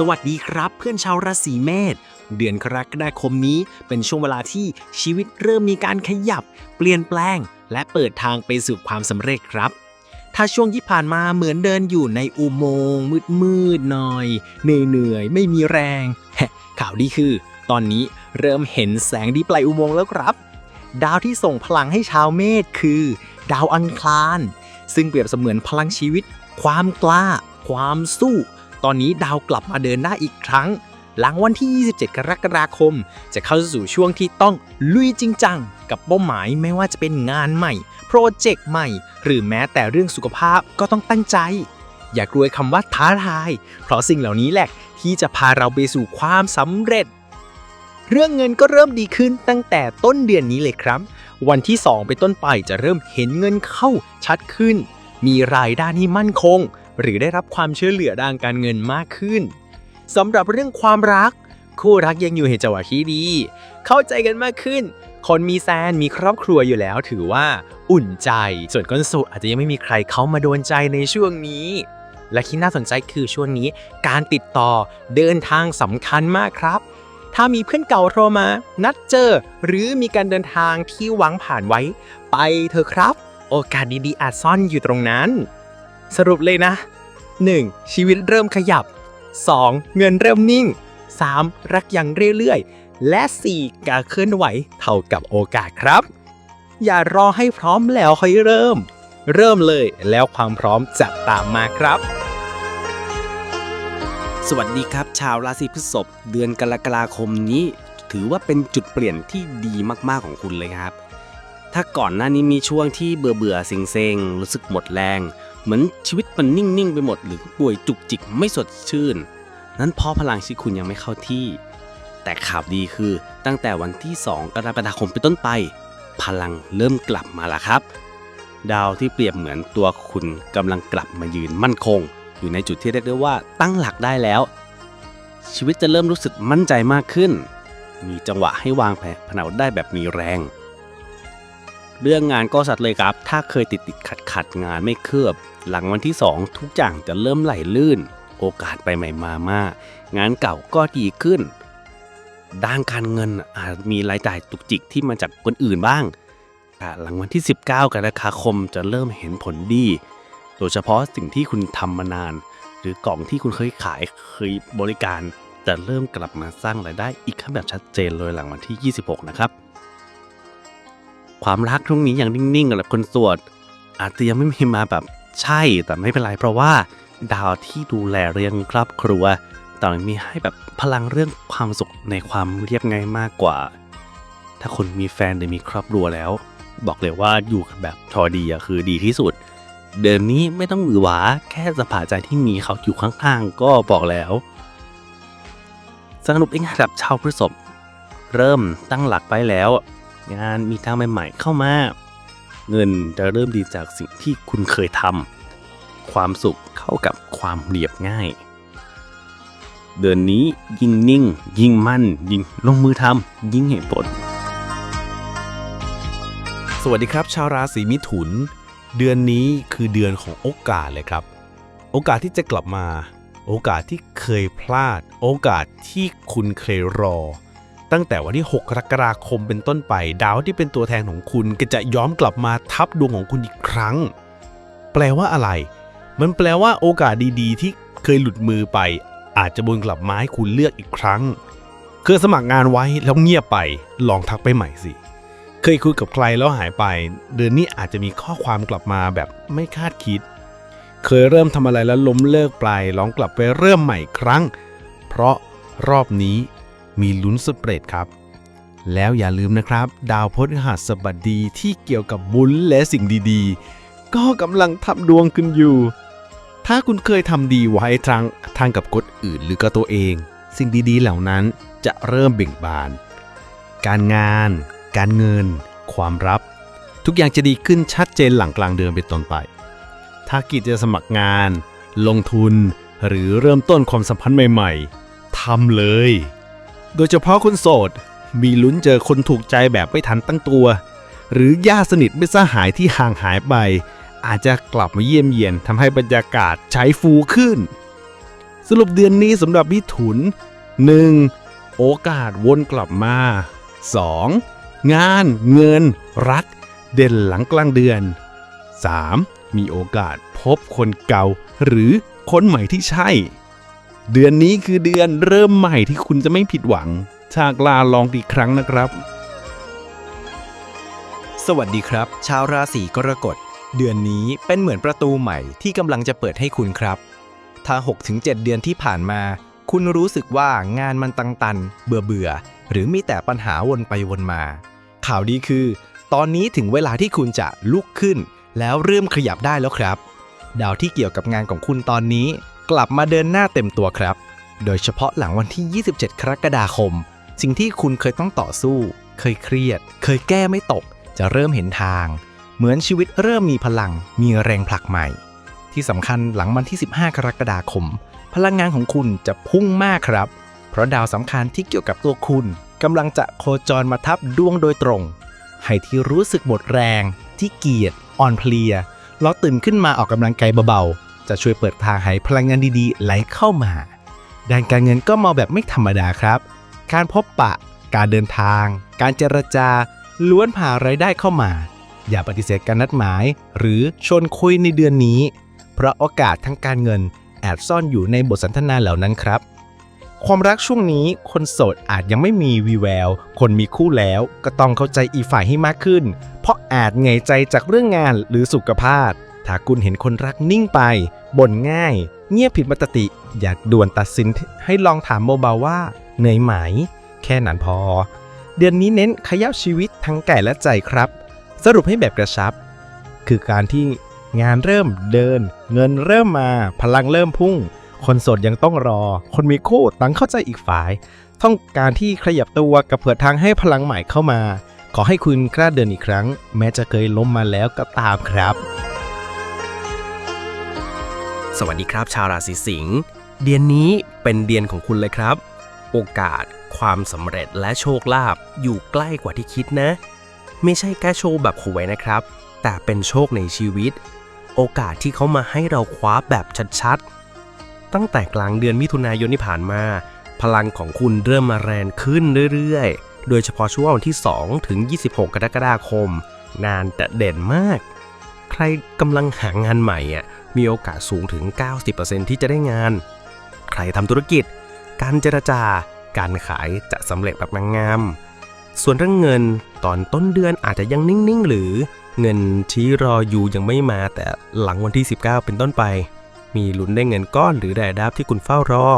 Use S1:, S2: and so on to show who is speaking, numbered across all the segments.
S1: สวัสดีครับเพื่อนชาวราศีเมษเดือนกรกฎาคมนี้เป็นช่วงเวลาที่ชีวิตเริ่มมีการขยับ เปลี่ยนแปลง และเปิดทางไปสู่ความสำเร็จครับ ถ้าช่วงที่ผ่านมาเหมือนเดินอยู่ในอุโมงค์มืดๆหน่อยเหนื่อยๆไม่มีแรงข่าวดีคือ ตอนนี้เริ่มเห็นแสงที่ปลายอุโมงค์แล้วครับ ดาวที่ส่งพลังให้ชาวเมษคือ ดาวอังคาร ซึ่งเปรียบเสมือนพลังชีวิต ความกล้า ความสู้ ตอนนี้ดาวกลับมาเดินได้อีกครั้ง หลังวันที่ 27 กรกฎาคม จะเข้าสู่ช่วงที่ต้องลุยจริงจัง กับเป้าหมายไม่ว่าจะเป็นงานใหม่ โปรเจกต์ใหม่ หรือแม้แต่เรื่องสุขภาพก็ต้องตั้งใจ อย่ากลัวคำว่าท้าทาย เพราะสิ่งเหล่านี้แหละที่จะพาเราไปสู่ความสำเร็จเรื่องเงินก็เริ่มดีขึ้นตั้งแต่ต้นเดือนนี้เลยครับ วันที่2เป็นต้นไปจะเริ่มเห็นเงินเข้าชัดขึ้น มีรายได้ที่มั่นคง หรือได้รับความช่วยเหลือด้านการเงินมากขึ้นสำหรับเรื่องความรัก คู่รักยังอยู่ในจังหวะที่ดี เข้าใจกันมากขึ้น คนมีแฟนมีครอบครัวอยู่แล้วถือว่าอุ่นใจ ส่วนคนโสดอาจจะยังไม่มีใครเข้ามาโดนใจในช่วงนี้ และที่น่าสนใจคือช่วงนี้ การติดต่อเดินทางสำคัญมากครับถ้ามีเพื่อนเก่าโทรมา นัดเจอ หรือมีการเดินทางที่หวังผ่านไว้ ไปเถอะครับ โอกาสดีๆอาจซ่อนอยู่ตรงนั้น สรุปเลยนะ 1. ชีวิตเริ่มขยับ 2. เงินเริ่มนิ่ง 3. รักยังเรื่อยๆ และ 4. การเคลื่อนไหวเท่ากับโอกาสครับ อย่ารอให้พร้อมแล้วค่อยเริ่ม เริ่มเลยแล้วความพร้อมจะตามมาครับ
S2: สวัสดีครับ ชาวราศีพฤษภเดือนกรกฎาคมนี้ ถือว่าเป็นจุดเปลี่ยนที่ดีมากๆของคุณเลยครับ ถ้าก่อนหน้านี้มีช่วงที่เบื่อเบื่อๆเซงรู้สึกหมดแรง เหมือนชีวิตมันนิ่ง ๆ ไปหมด หรือป่วยจุกจิกไม่สดชื่น นั้นเพราะพลังชีวิตคุณยังไม่เข้าที่ แต่ข่าวดีคือตั้งแต่วันที่ 2 กรกฎาคมเป็นต้นไป พลังเริ่มกลับมาแล้วครับ ดาวที่เปรียบเหมือนตัวคุณกำลังกลับมายืนมั่นคง อยู่ในจุดที่เรียกได้ว่าตั้งหลักได้แล้ว ชีวิตจะเริ่มรู้สึกมั่นใจมากขึ้น มีจังหวะให้วางแผนได้แบบมีแรง เรื่องงานก็สัตว์เลยครับ ถ้าเคยติดติดขัดขัดงานไม่คืบ หลังวันที่ 2 ทุกอย่างจะเริ่มไหลลื่น โอกาสไปใหม่มามากงานเก่าก็ดีขึ้น ด้านการเงินอาจมีรายจ่ายตุกจิกที่มาจากคนอื่นบ้างแต่หลังวันที่ 19 กรกฎาคมจะเริ่มเห็นผลดี โดยเฉพาะสิ่งที่คุณทำมานาน หรือกล่องที่คุณเคยขายเคยบริการ จะเริ่มกลับมาสร้างรายได้อีกขั้นแบบชัดเจนเลยหลังวันที่ 26 นะครับ ความรักช่วงนี้ยังนิ่งๆสำหรับคนโสวดอาจจะยังไม่มีมาแบบใช่แต่ไม่เป็นไรเพราะว่า ดาวที่ดูแลเรื่องครอบครัวตอนนี้มีให้แบบพลังเรื่องความสุขในความเรียบง่ายมากกว่า ถ้าคุณมีแฟนหรือมีครอบครัวแล้ว บอกเลยว่าอยู่กันแบบทอดีอะคือดีที่สุด เดือนนี้ไม่ต้องหวือหวาแค่สภาใจที่มีเขาอยู่ข้างๆก็บอกแล้วสรุปเองครับชาวพฤษภเริ่มตั้งหลักไปแล้ว งานมีทางใหม่ๆเข้ามา เงินจะเริ่มดีจากสิ่งที่คุณเคยทำความสุขเข้ากับความเรียบง่าย เดือนนี้ยิ่งนิ่ง ยิ่งมั่น ยิ่งลงมือทำยิ่งเห็นผล
S3: สวัสดีครับ ชาวราศีมิถุน เดือนนี้คือเดือนของโอกาสเลยครับ โอกาสที่จะกลับมา โอกาสที่เคยพลาด โอกาสที่คุณเคยรอ ตั้งแต่วันที่ 6 กรกฎาคมเป็นต้นไป ดาวที่เป็นตัวแทนของคุณก็จะย้อมกลับมาทับดวงของคุณอีกครั้ง แปลว่าอะไร มันแปลว่าโอกาสดีๆ ที่เคยหลุดมือไป อาจจะวนกลับมาให้คุณเลือกอีกครั้ง เคยสมัครงานไว้แล้วเงียบไป ลองทักไปใหม่สิ เคยคุยกับใครแล้วหายไป เดือนนี้อาจจะมีข้อความกลับมาแบบไม่คาดคิด เคยเริ่มทำอะไรแล้วล้มเลิกไปลองกลับไปเริ่มใหม่อีกครั้ง เพราะรอบนี้ มีลุ้นสำเร็จครับ แล้วอย่าลืมนะครับ ดาวพฤหัสบดีที่เกี่ยวกับบุญและสิ่งดีๆ ก็กำลังทำดวงขึ้นอยู่ ถ้าคุณเคยทำดีไว้ทางทางกับคนอื่นหรือกับตัวเอง สิ่งดีๆเหล่านั้นจะเริ่มเบ่งบาน การงาน การเงิน ความรับ ทุกอย่างจะดีขึ้นชัดเจนหลังกลางเดือนเป็นต้นไป ถ้ากิจจะสมัครงาน ลงทุน หรือเริ่มต้นความสัมพันธ์ใหม่ ๆทำเลย โดยเฉพาะคนโสด มีลุ้นเจอคนถูกใจแบบไม่ทันตั้งตัว หรือญาติสนิทไม่สหายที่ห่างหายไป อาจจะกลับมาเยี่ยมเยียนทำให้บรรยากาศใช้ฟูขึ้น สรุปเดือนนี้สำหรับมิถุน 1. โอกาสวนกลับมา 2. งานเงิน รัก เด่นหลังกลางเดือน 3. มีโอกาสพบคนเก่าหรือคนใหม่ที่ใช่ เดือนนี้คือเดือนเริ่มใหม่ที่คุณจะไม่ผิดหวังชากลาลองอีกครั้งนะครับ
S1: สวัสดีครับ ชาวราศีกรกฎ เดือนนี้เป็นเหมือนประตูใหม่ที่กำลังจะเปิดให้คุณครับถ้า6-7 เดือนที่ผ่านมา คุณรู้สึกว่างานมันตันเบื่อเบื่อ หรือมีแต่ปัญหาวนไปวนมา ข่าวดีคือ ตอนนี้ถึงเวลาที่คุณจะลุกขึ้น แล้วเริ่มขยับได้แล้วครับ ดาวที่เกี่ยวกับงานของคุณตอนนี้ กลับมาเดินหน้าเต็มตัวครับ โดยเฉพาะหลังวันที่ 27 กรกฎาคม สิ่งที่คุณเคยต้องต่อสู้ เคยเครียด เคยแก้ไม่ตก จะเริ่มเห็นทาง เหมือนชีวิตเริ่มมีพลัง มีแรงผลักใหม่ ที่สำคัญหลังวันที่ 15 กรกฎาคม พลังงานของคุณจะพุ่งมากครับ เพราะดาวสำคัญที่เกี่ยวกับตัวคุณกำลังจะโคจรมาทับดวงโดยตรง ให้ที่รู้สึกหมดแรง ที่เกียจอ่อนเพลียแล้วตื่นขึ้นมาออกกำลังกายเบาๆ จะช่วยเปิดทางให้พลังงานดีๆ ไหลเข้ามา ด้านการเงินก็มาแบบไม่ธรรมดาครับ การพบปะ การเดินทาง การเจรจา ล้วนพารายได้เข้ามา อย่าปฏิเสธการนัดหมาย หรือชวนคุยในเดือนนี้ เพราะโอกาสทางการเงินแอบซ่อนอยู่ในบทสนทนาเหล่านั้นครับ ความรักช่วงนี้คนโสดอาจยังไม่มีวีแวว คนมีคู่แล้วก็ต้องเข้าใจอีกฝ่ายให้มากขึ้น เพราะอาจเหงอยใจจากเรื่องงานหรือสุขภาพ ถ้าคุณเห็นคนรักนิ่งไป บ่นง่าย เงียบผิดปกติ อยากด่วนตัดสินให้ลองถามเบาๆว่า เหนื่อยไหม แค่นั้นพอ เดือนนี้เน้นขยับชีวิตทั้งกายและใจครับ สรุปให้แบบกระชับ คือการที่งานเริ่มเดิน เงินเริ่มมา พลังเริ่มพุ่ง คนโสดยังต้องรอ คนมีคู่ตั้งเข้าใจอีกฝ่าย ต้องการที่ขยับตัวกับเผื่อทางให้พลังใหม่เข้ามา ขอให้คุณกล้าเดินอีกครั้ง แม้จะเคยล้มมาแล้วก็ตามครับ
S2: สวัสดีครับชาวราศีสิงห์เดือนนี้เป็นเดือนของคุณเลยครับ โอกาส ความสำเร็จและโชคลาภอยู่ใกล้กว่าที่คิดนะ ไม่ใช่แค่โชคแบบหวยนะครับ แต่เป็นโชคในชีวิต โอกาสที่เขามาให้เราคว้าแบบชัดๆ ตั้งแต่กลางเดือนมิถุนายนที่ผ่านมา พลังของคุณเริ่มมาแรงขึ้นเรื่อยๆ โดยเฉพาะช่วงวันที่ 2 ถึง 26 กรกฎาคมงานจะเด่นมาก ใครกำลังหางานใหม่อะ มีโอกาสสูงถึง 90%ที่จะได้งาน ใครทำธุรกิจ การเจรจา การขายจะสำเร็จแบบงาม ส่วนเรื่องเงินตอนต้นเดือนอาจจะยังนิ่งๆ หรือเงินที่รออยู่ยังไม่มาแต่หลังวันที่ 19 เป็นต้นไป มีลุ้นได้เงินก้อนหรือได้ดับที่คุณเฝ้ารอ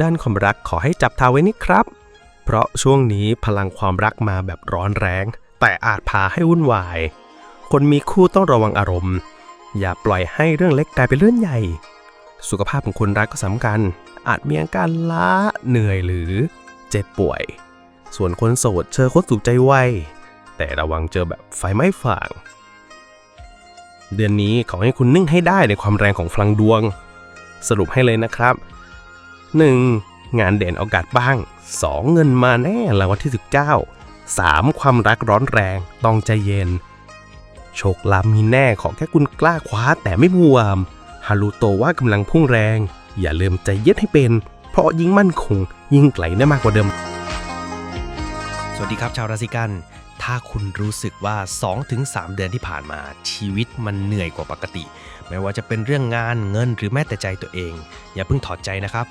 S2: ด้านความรักขอให้จับทาไว้นิดครับ เพราะช่วงนี้พลังความรักมาแบบร้อนแรง แต่อาจพาให้วุ่นวาย คนมีคู่ต้องระวังอารมณ์ อย่าปล่อยให้เรื่องเล็กกลายเป็นเรื่องใหญ่ สุขภาพของคนรักก็สำคัญ อาจมีอาการล้าเหนื่อยหรือเจ็บป่วย ส่วนคนโสดเจอคนสุขใจไวแต่ระวังเจอแบบไฟไหม้ฟาง เดือนนี้ขอให้คุณนึ่งให้ได้ในความแรงของพลังดวง สรุปให้เลยนะครับ 1. งานเด่นโอกาสบ้าง 2. เงินมาแน่รางวัลที่ 19 3. ความรักร้อนแรง ต้องใจเย็น โชคลาภมีแน่ขอแค่คุณกล้าคว้าแต่ไม่มัวมฮารุโตะว่ากำลังพุ่งแรง อย่าลืมใจเย็นให้เป็น เพราะยิ่งมั่นคง ยิ่งไกลได้มากกว่าเดิม
S1: สวัสดีครับชาวราศีกัน ถ้าคุณรู้สึกว่า 2-3 เดือนที่ผ่านมา ชีวิตมันเหนื่อยกว่าปกติ ไม่ว่าจะเป็นเรื่องงานเงินหรือแม้แต่ใจตัวเอง อย่าเพิ่งถอดใจนะครับ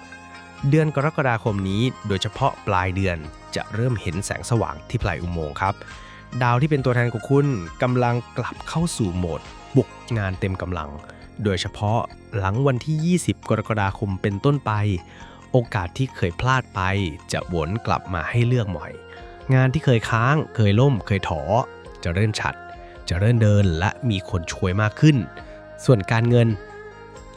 S1: เดือนกรกฎาคมนี้ โดยเฉพาะปลายเดือนจะเริ่มเห็นแสงสว่างที่ปลายอุโมงค์ครับ ดาวที่เป็นตัวแทนของคุณกำลังกลับเข้าสู่โหมด บุกงานเต็มกำลัง โดยเฉพาะหลังวันที่ 20 กรกฎาคมเป็นต้นไป โอกาสที่เคยพลาดไปจะวนกลับมาให้เลือกใหม่ งานที่เคยค้าง เคยล่ม เคยถอ จะเริ่มฉัด จะเริ่มเดินและมีคนช่วยมากขึ้น ส่วนการเงิน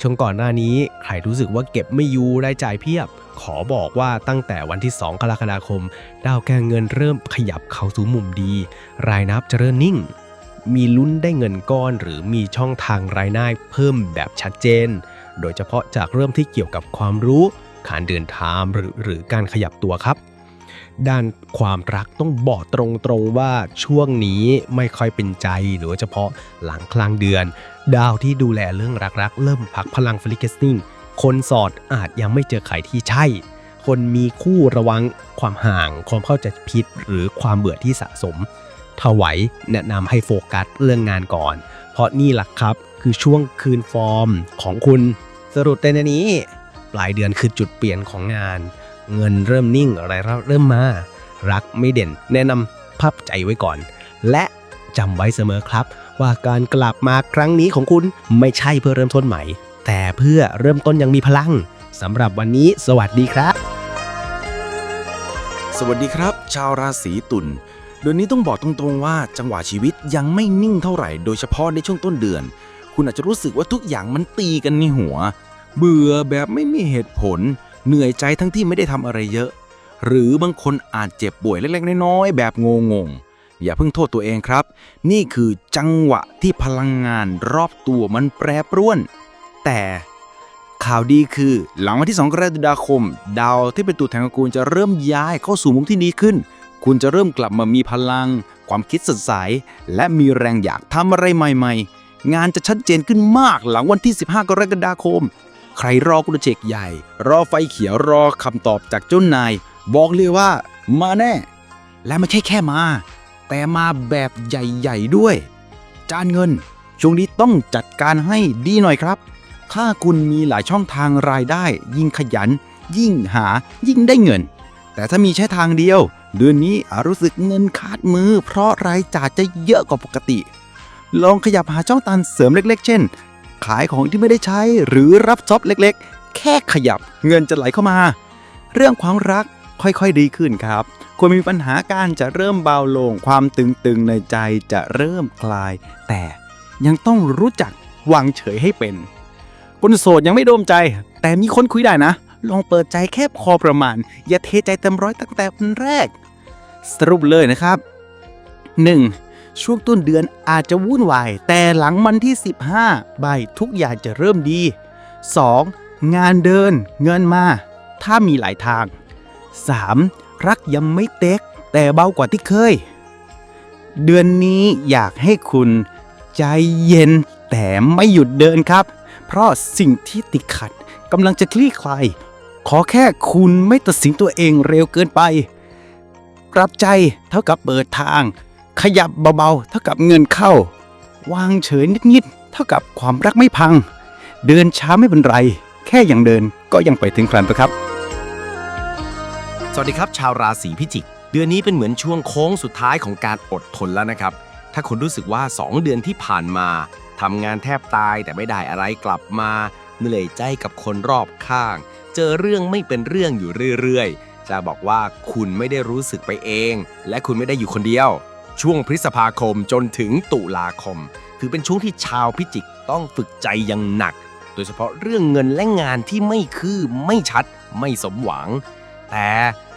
S1: ช่วงก่อนหน้านี้ใครรู้สึกว่าเก็บไม่อยู่รายจ่ายเพียบ ขอบอกว่าตั้งแต่วันที่ 2 กรกฎาคม ดาวการเงินเริ่มขยับเข้าสู่มุมดี รายนับจะเริ่มนิ่ง มีลุ้นได้เงินก้อนหรือมีช่องทางรายได้เพิ่มแบบชัดเจน โดยเฉพาะจากเริ่มที่เกี่ยวกับความรู้ การเดินทางหรือหรือการขยับตัวครับด้านความรักต้องบอกตรงๆว่าช่วงนี้ไม่ค่อยเป็นใจโดยเฉพาะหลังกลางเดือน ดาวที่ดูแลเรื่องรักๆ เริ่มพักพลังฟลิกเกสติ้ง
S4: คนโสดอาจยังไม่เจอใครที่ใช่ คนมีคู่ระวังความห่าง ความเข้าใจผิดหรือความเบื่อที่สะสม ถวายแนะนำให้โฟกัสเรื่องงานก่อน เพราะนี่แหละครับคือช่วงคืนฟอร์มของคุณ สรุปในนี้ ปลายเดือนคือจุดเปลี่ยนของงาน เงินเริ่มนิ่งอะไรเริ่มมา รักไม่เด่น แนะนำพับใจไว้ก่อน และจำไว้เสมอครับ ว่าการกลับมาครั้งนี้ของคุณไม่ใช่เพื่อเริ่มต้นใหม่ แต่เพื่อเริ่มต้นอยังมีพลังสำหรับวันนี้สวัสดีครับ
S1: สวัสดีครับ ชาวราศีตุลเดือนนี้ต้องบอกตรงๆว่าจังหวะชีวิตยังไม่นิ่งเท่าไหร่โดยเฉพาะในช่วงต้นเดือน คุณอาจจะรู้สึกว่าทุกอย่างมันตีกันในหัว เบื่อแบบไม่มีเหตุผล เหนื่อยใจทั้งที่ไม่ได้ทำอะไรเยอะ หรือบางคนอาจเจ็บป่วยเล็กๆน้อยๆแบบงงๆ อย่าเพิ่งโทษตัวเองครับ นี่คือจังหวะที่พลังงานรอบตัวมันแปรปรวน แต่ข่าวดีคือ หลังวันที่ 2 กรกฎาคม ดาวที่เป็นตัวแทนของคุณจะเริ่มย้ายเข้าสู่มุมที่ดีขึ้น คุณจะเริ่มกลับมามีพลัง ความคิดสดใส และมีแรงอยากทำอะไรใหม่ ๆ งานจะชัดเจนขึ้นมากหลังวันที่ 15 กรกฎาคม ใครรอกุลเชกใหญ่ รอไฟเขียวรอคำตอบจากเจ้านาย บอกเลยว่า มาแน่ และไม่ใช่แค่มา แต่มาแบบใหญ่ๆด้วย จานเงิน ช่วงนี้ต้องจัดการให้ดีหน่อยครับ ถ้าคุณมีหลายช่องทางรายได้ ยิ่งขยัน ยิ่งหายิ่งได้เงิน แต่ถ้ามีแค่ทางเดียว เดือนนี้อรู้สึกเงินขาดมือ เพราะรายจ่ายจะเยอะกว่าปกติ ลองขยับหาช่องทางเสริมเล็ก ๆ เช่น ขายของที่ไม่ได้ใช้หรือรับจ็อบเล็กๆ แค่ขยับเงินจะไหลเข้ามา เรื่องความรัก ค่อยๆดีขึ้นครับควรมีปัญหาการจะเริ่มเบาลง ความตึงๆในใจจะเริ่มคลาย แต่ยังต้องรู้จักวางเฉยให้เป็น คนโสดยังไม่โดมใจ แต่มีคนคุยได้นะ ลองเปิดใจแค่พอประมาณ อย่าเทใจเต็มร้อยตั้งแต่วันแรก สรุปเลยนะครับ 1. ช่วงต้นเดือนอาจจะวุ่นวาย แต่หลังวันที่ 15 ใบทุกอย่างจะเริ่มดี 2. งานเดิน เงินมา ถ้ามีหลายทาง 3. รักยังไม่เต็ก แต่เบากว่าที่เคย เดือนนี้อยากให้คุณใจเย็นแต่ไม่หยุดเดินครับ เพราะสิ่งที่ติดขัดกำลังจะคลี่คลาย ขอแค่คุณไม่ตัดสินตัวเองเร็วเกินไป ปรับใจเท่ากับเปิดทาง ขยับเบาๆ เท่ากับเงินเข้า วางเฉยนิดๆ เท่ากับความรักไม่พัง เดินช้าไม่เป็นไร แค่ยังเดินก็ยังไปถึงครันนะครับ
S5: สวัสดีครับ ชาวราศีพิจิก เดือนนี้เป็นเหมือนช่วงโค้งสุดท้ายของการอดทนแล้วนะครับ ถ้าคุณรู้สึกว่า 2 เดือนที่ผ่านมาทำงานแทบตายแต่ไม่ได้อะไรกลับมาเหนื่อยใจกับคนรอบข้าง เจอเรื่องไม่เป็นเรื่องอยู่เรื่อยๆ จะบอกว่าคุณไม่ได้รู้สึกไปเอง และคุณไม่ได้อยู่คนเดียว ช่วงพฤษภาคมจนถึงตุลาคม ถือเป็นช่วงที่ชาวพิจิกต้องฝึกใจอย่างหนัก โดยเฉพาะเรื่องเงินและงานที่ไม่คืบไม่ชัด ไม่สมหวัง แต่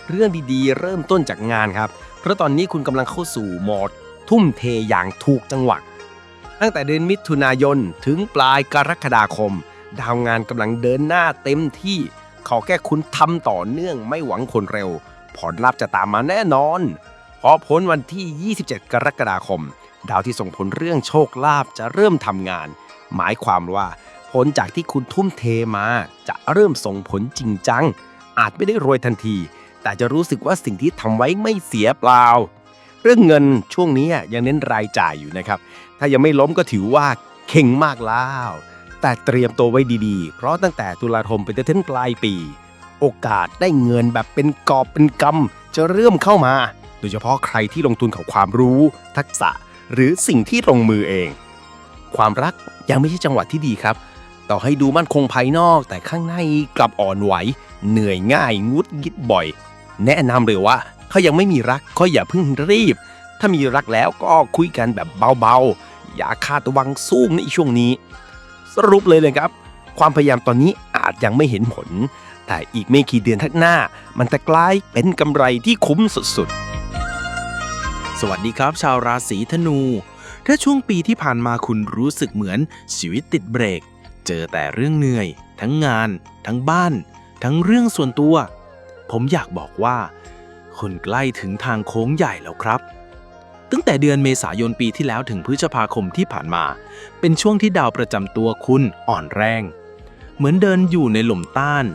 S5: เรื่องดีๆ เริ่มต้นจากงานครับ เพราะตอนนี้คุณกำลังเข้าสู่โหมดทุ่มเทอย่างถูกจังหวะตั้งแต่เดือนมิถุนายนถึงปลายกรกฎาคม ดาวงานกำลังเดินหน้าเต็มที่ ขอแค่คุณทำต่อเนื่องไม่หวังผลเร็ว ผลลัพธ์จะตามมาแน่นอน พอพ้นวันที่ 27 กรกฎาคม ดาวที่ส่งผลเรื่องโชคลาภจะเริ่มทำงาน หมายความว่า ผลจากที่คุณทุ่มเทมา จะเริ่มส่งผลจริงจัง อาจไม่ได้รวยทันที แต่จะรู้สึกว่าสิ่งที่ทำไว้ไม่เสียเปล่า เรื่องเงินช่วงนี้ยังเน้นรายจ่ายอยู่นะครับ ถ้ายังไม่ล้มก็ถือว่าเข่งมากแล้วแต่เตรียมตัวไว้ดีๆ เพราะตั้งแต่ตุลาคมไปจนถึงปลายปี โอกาสได้เงินแบบเป็นกอบเป็นกำจะเริ่มเข้ามา โดยเฉพาะใครที่ลงทุนกับความรู้ ทักษะ หรือสิ่งที่ลงมือเอง ความรักยังไม่ใช่จังหวะที่ดีครับ ต่อให้ดูมั่นคงภายนอกแต่ข้างในกลับอ่อนไหว เหนื่อยง่ายงุดยิดบ่อย แนะนำเลยว่าเขายังไม่มีรักก็อย่าเพิ่งรีบ ถ้ามีรักแล้วก็คุยกันแบบเบาๆ อย่าคาดหวังสูงในช่วงนี้ สรุปเลยเลยครับ ความพยายามตอนนี้อาจยังไม่เห็นผล แต่อีกไม่กี่เดือนข้างหน้า มันจะกลายเป็นกำไรที่คุ้มสุดๆ
S6: สวัสดีครับชาวราศีธนู ถ้าช่วงปีที่ผ่านมาคุณรู้สึกเหมือนชีวิตติดเบรก เจอแต่เรื่องเหนื่อย ทั้งงาน ทั้งบ้าน ทั้งเรื่องส่วนตัว ผมอยากบอกว่า คุณใกล้ถึงทางโค้งใหญ่แล้วครับ ตั้งแต่เดือนเมษายนปีที่แล้วถึงพฤษภาคมที่ผ่านมา เป็นช่วงที่ดาวประจำตัวคุณอ่อนแรง เหมือนเดินอยู่ในหลุมต้าน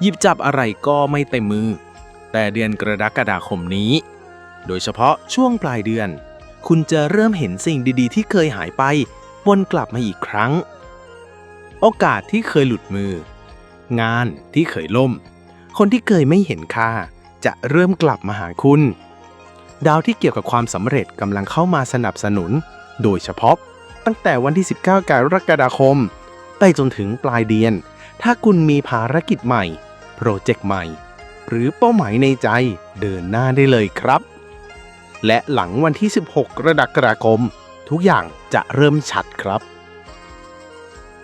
S6: หยิบจับอะไรก็ไม่เต็มมือ แต่เดือนกรกฎาคมนี้ โดยเฉพาะช่วงปลายเดือน คุณจะเริ่มเห็นสิ่งดีๆ ที่เคยหายไปวนกลับมาอีกครั้ง โอกาสที่เคยหลุดมือ งานที่เคยล่ม คนที่เคยไม่เห็นค่า จะเริ่มกลับมาหาคุณ ดาวที่เกี่ยวกับความสำเร็จกำลังเข้ามาสนับสนุน โดยเฉพาะ ตั้งแต่วันที่ 19 กรกฎาคม ไปจนถึงปลายเดือน ถ้าคุณมีภารกิจใหม่ โปรเจกต์ใหม่ หรือเป้าหมายในใจเดินหน้าได้เลยครับ และหลังวันที่ 16 กรกฎาคม ทุกอย่างจะเริ่มชัดครับ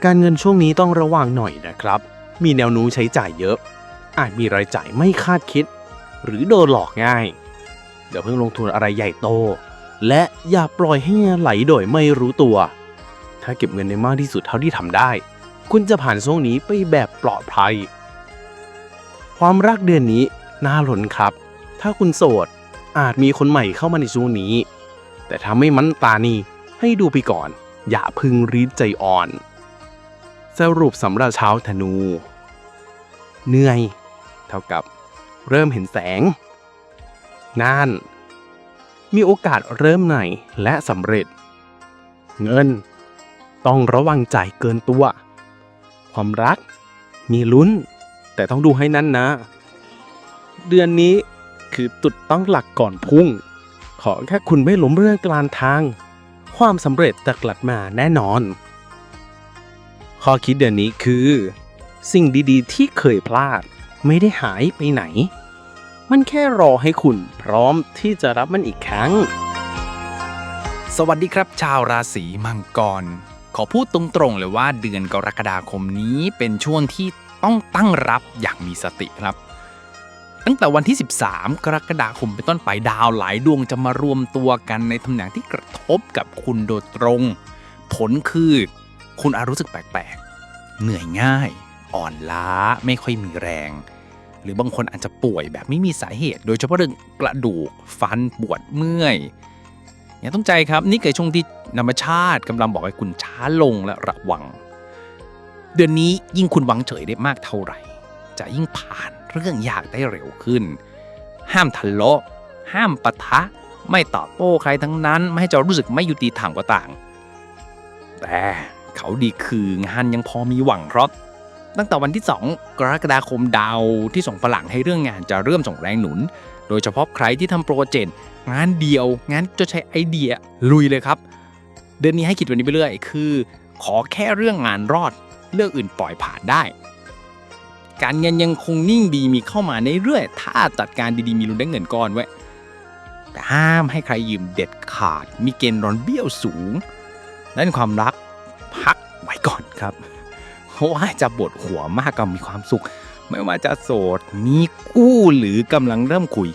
S6: การเงินช่วงนี้ต้องระวังหน่อยนะครับ มีแนวโน้มใช้จ่ายเยอะ อาจมีรายจ่ายไม่คาดคิด หรือโดนหลอกง่าย เดี๋ยวเพิ่งลงทุนอะไรใหญ่โต และอย่าปล่อยให้เงินไหลโดยไม่รู้ตัว ถ้าเก็บเงินในมากที่สุดเท่าที่ทำได้ คุณจะผ่านช่วงนี้ไปแบบปลอดภัย ความรักเดือนนี้น่าหลนครับ ถ้าคุณโสดอาจมีคนใหม่เข้ามาในช่วงนี้ แต่ถ้าไม่มั่นตานีให้ดูไปก่อน อย่าพึงรีดใจอ่อน สรุปสำหรับชาวธนู เหนื่อย เท่ากับเริ่มเห็นแสงงาน มีโอกาสเริ่มใหม่และสำเร็จ เงิน ต้องระวังจ่ายเกินตัว ความรัก มีลุ้น แต่ต้องดูให้นั่นนะ เดือนนี้คือตุดต้องหลักก่อนพุ่ง ขอแค่คุณไม่ล้มเรื่องกลางทาง ความสำเร็จจะกลับมาแน่นอน ข้อคิดเดือนนี้คือ สิ่งดีๆ ที่เคยพลาด ไม่ได้หายไปไหน มันแค่รอให้คุณพร้อมที่จะรับมันอีกครั้ง
S1: สวัสดีครับ ชาวราศีมังกร ขอพูดตรงๆเลยว่าเดือนกรกฎาคมนี้เป็นช่วงที่ต้องตั้งรับอย่างมีสติครับ ตั้งแต่วันที่ 13 กรกฎาคมเป็นต้นไปดาวหลายดวงจะมารวมตัวกันในตำแหน่งที่กระทบกับคุณโดยตรง ผลคือ คุณอาจรู้สึกแปลกๆ เหนื่อยง่าย อ่อนล้าไม่ค่อยมีแรง หรือบางคนอาจจะป่วยแบบไม่มีสาเหตุ โดยเฉพาะเรื่องกระดูกฟันปวดเมื่อยอย่าต้องใจครับนี่คือช่วงที่ธรรมชาติกำลังบอกให้คุณช้าลงและระวัง เดือนนี้ยิ่งคุณวางเฉยได้มากเท่าไหร่ จะยิ่งผ่านเรื่องยากได้เร็วขึ้น ห้ามทะเลาะห้ามปะทะ ไม่ตอบโต้ใครทั้งนั้น ไม่ให้เจะรู้สึกไม่ยุติธรรมก็ต่าง แต่เขาดีคืองานยังพอมีหวังเพราะ ตั้งแต่วันที่ 2 กรกฎาคมดาวที่ส่งพลังให้เรื่องงานจะเริ่มส่งแรงหนุน โดยเฉพาะใครที่ทำโปรเจกต์งานเดียวงานจะใช้ไอเดียลุยเลยครับ เดือนนี้ให้คิดวันนี้ไปเรื่อยคือ ขอแค่เรื่องงานรอดเรื่องอื่นปล่อยผ่านได้ การเงินยังคงนิ่งดีมีเข้ามาในเรื่อยถ้าจัดการดีๆมีลุ้นได้เงินก้อนไว้แต่ห้ามให้ใครยืมเด็ดขาด มีเกณฑ์ร้อนเบี้ยวสูงด้านความรักพักไว้ก่อนครับ ราะว่าจะปวดหัวมากก็มีความสุข ไม่ว่าจะโสดมีกู้หรือกำลังเริ่มคุย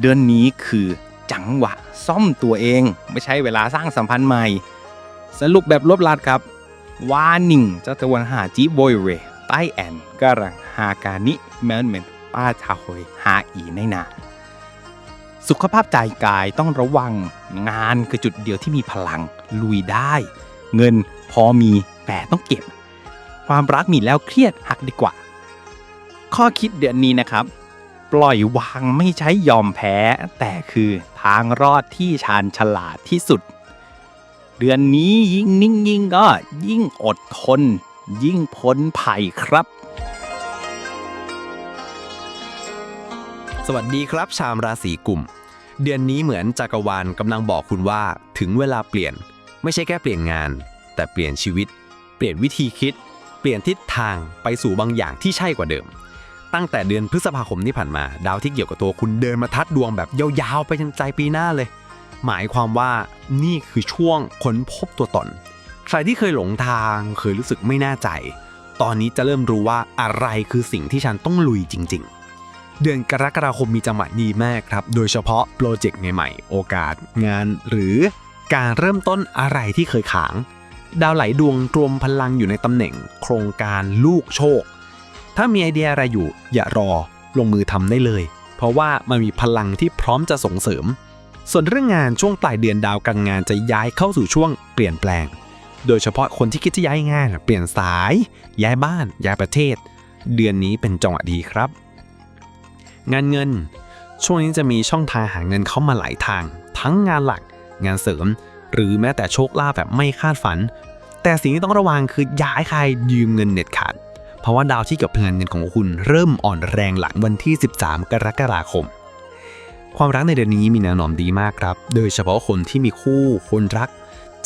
S1: เดือนนี้คือจังหวะซ่อมตัวเอง ไม่ใช่เวลาสร้างสัมพันธ์ใหม่ สรุปแบบรวบลัดครับวานิงจะตะวันหาจีโบยเรใต้แอนกะรังฮากานิแมนเมนป้าชาโฮยฮาอีในนาสุขภาพใจกายต้องระวังงานคือจุดเดียวที่มีพลังลุยได้ เงินพอมีแต่ต้องเก็บ ความรักมีแล้วเครียดหักดีกว่า ข้อคิดเดือนนี้นะครับ ปล่อยวางไม่ใช้ยอมแพ้ แต่คือทางรอดที่ชาญฉลาดที่สุด เดือนนี้ยิ่งนิ่งยิ่งก็ยิ่งอดทน ยิ่งพ้นภัยครับ
S7: สวัสดีครับ ชาวราศีกุมเดือนนี้เหมือนจักรวาลกำลังบอกคุณว่าถึงเวลาเปลี่ยน ไม่ใช่แค่เปลี่ยนงาน แต่เปลี่ยนชีวิต เปลี่ยนวิธีคิด ลี่ยนทิศทางไปสู่บางอย่างที่ใช่กว่าเดิม ตั้งแต่เดือนพฤษภาคมที่ผ่านมา ดาวที่เกี่ยวกับตัวคุณเดินมาทัดดวงแบบยาวๆ ไปจนใจปีหน้าเลย หมายความว่านี่คือช่วงค้นพบตัวตน ใครที่เคยหลงทางเคยรู้สึกไม่แน่ใจ ตอนนี้จะเริ่มรู้ว่าอะไรคือสิ่งที่ฉันต้องลุยจริง ๆเดือนกรกฎาคมมีจังหวะดีมากครับ โดยเฉพาะโปรเจกต์ใหม่ๆ โอกาส งานหรือการเริ่มต้นอะไรที่เคยขาง ดาวไหลดวงรวมพลังอยู่ในตำแหน่ง โครงการลูกโชค ถ้ามีไอเดียอะไรอยู่อย่ารอลงมือทำได้เลย เพราะว่ามันมีพลังที่พร้อมจะส่งเสริม ส่วนเรื่องงานช่วงปลายเดือนดาวการงานจะย้ายเข้าสู่ช่วงเปลี่ยนแปลง โดยเฉพาะคนที่คิดจะย้ายงาน เปลี่ยนสาย ย้ายบ้าน ย้ายประเทศ เดือนนี้เป็นจังหวะดีครับ งานเงิน ช่วงนี้จะมีช่องทางหาเงินเข้ามาหลายทาง ทั้งงานหลัก งานเสริมหรือแม้แต่โชคลาภแบบไม่คาดฝัน แต่สิ่งที่ต้องระวังคือย่าให้ใครยืมเงินเน็ตขาด เพราะว่าดาวที่เกี่ยวกับงานเงินของคุณเริ่มอ่อนแรงหลังวันที่ 13 กรกฎาคม ความรักในเดือนนี้มีแนวโน้มดีมากครับ โดยเฉพาะคนที่มีคู่คนรัก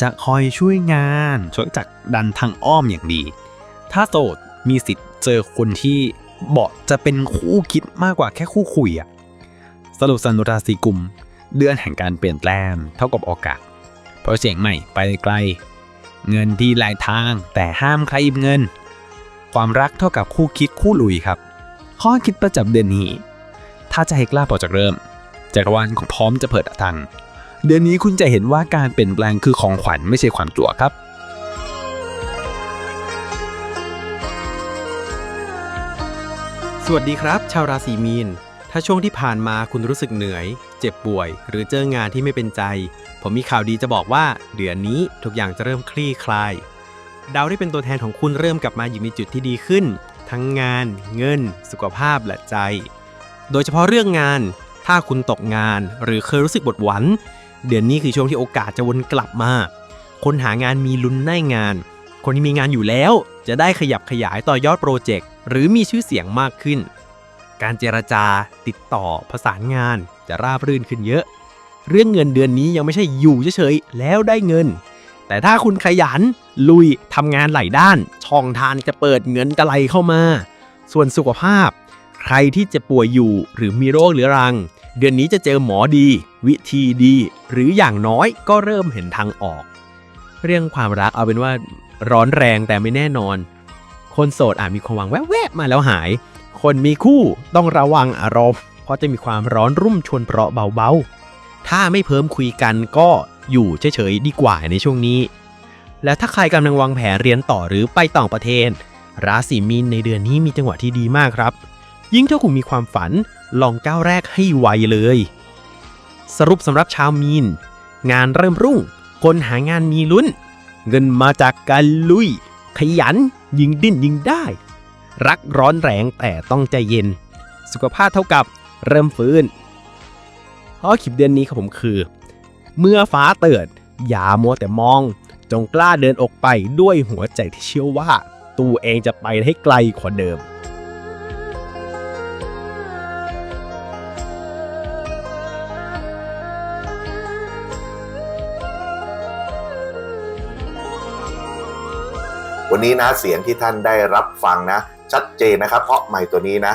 S7: จะคอยช่วยงานช่วยจักดันทางอ้อมอย่างดี ถ้าโสดมีสิทธิ์เจอคนที่เบาจะเป็นคู่คิดมากกว่าแค่คู่คุยอะสรุปสันราศีกุม เดือนแห่งการเปลี่ยนแปลงเท่ากับโอกาสโปรเจกต์ใหม่ไปไกล เงินที่หลายทาง แต่ห้ามใครหยิบเงิน ความรักเท่ากับคู่คิดคู่ลุยครับ ข้อคิดประจำเดือนนี้ ถ้าจะให้กล้าพอจากเริ่มจักรวาลของพร้อมจะเปิดทางเดือนนี้คุณจะเห็นว่าการเปลี่ยนแปลงคือของขวัญไม่ใช่ความจั่วครับ
S8: สวัสดีครับ ชาวราศีมีน ถ้าช่วงที่ผ่านมาคุณรู้สึกเหนื่อย เจ็บป่วย หรือเจองานที่ไม่เป็นใจ ผมมีข่าวดีจะบอกว่า เดือนนี้ทุกอย่างจะเริ่มคลี่คลาย ดาวที่เป็นตัวแทนของคุณเริ่มกลับมาอยู่ในจุดที่ดีขึ้น ทั้งงาน เงิน สุขภาพและใจ โดยเฉพาะเรื่องงาน ถ้าคุณตกงาน หรือเคยรู้สึกบดหวันเดือนนี้คือช่วงที่โอกาสจะวนกลับมา คนหางานมีลุ้นได้งาน คนที่มีงานอยู่แล้ว จะได้ขยับขยายต่อยอดโปรเจกต์หรือมีชื่อเสียงมากขึ้น การเจรจา ติดต่อ ประสานงานจะราบรื่นขึ้นเยอะ เรื่องเงินเดือนนี้ยังไม่ใช่อยู่เฉยๆแล้วได้เงิน แต่ถ้าคุณขยันลุยทำงานหลายด้าน ช่องทางจะเปิดเงินจะไหลเข้ามา ส่วนสุขภาพ ใครที่จะป่วยอยู่หรือมีโรคเรื้อรัง เดือนนี้จะเจอหมอดี วิธีดี หรืออย่างน้อยก็เริ่มเห็นทางออก เรื่องความรักเอาเป็นว่าร้อนแรงแต่ไม่แน่นอน คนโสดอาจมีความหวังแวบๆมาแล้วหาย คนมีคู่ต้องระวังอารมณ์เพราะจะมีความร้อนรุ่มชวนเปราะเบาๆ ถ้าไม่เพิ่มคุยกันก็อยู่เฉยๆดีกว่าในช่วงนี้ และถ้าใครกำลังวางแผนเรียนต่อหรือไปต่างประเทศ ราศีมีนในเดือนนี้มีจังหวะที่ดีมากครับ ยิ่งถ้าคุณมีความฝันลองก้าวแรกให้ไวเลย สรุปสำหรับชาวมีน งานเริ่มรุ่ง คนหางานมีลุ้น เงินมาจากการลุย ขยัน ยิงดิ้นยิงได้ รักร้อนแรงแต่ต้องใจเย็น สุขภาพเท่ากับเริ่มฟื้น ข้อคลิปเดือนนี้ของผมคือ เมื่อฟ้าเตือนอย่ามัวแต่มอง จงกล้าเดินออกไปด้วยหัวใจที่เชื่อว่า ตัวเองจะไปให้ไกลกว่าเดิม
S9: วันนี้นะเสียงที่ท่านได้รับฟังนะ ชัดเจนนะครับ เพราะไมค์ตัวนี้นะ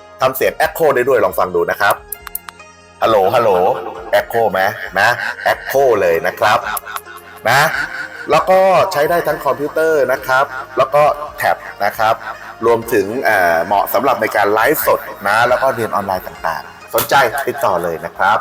S9: ทำเสียงแอคโคได้ด้วยลองฟังดูนะครับฮัลโหลฮัลโหลแอคโคไหมนะ Echo เลยนะครับนะ แล้วก็ใช้ได้ทั้งคอมพิวเตอร์นะครับ แล้วก็แท็บนะครับ รวมถึงเหมาะสำหรับในการไลฟ์สดนะ แล้วก็เรียนออนไลน์ต่างๆ สนใจติดต่อเลยนะครับ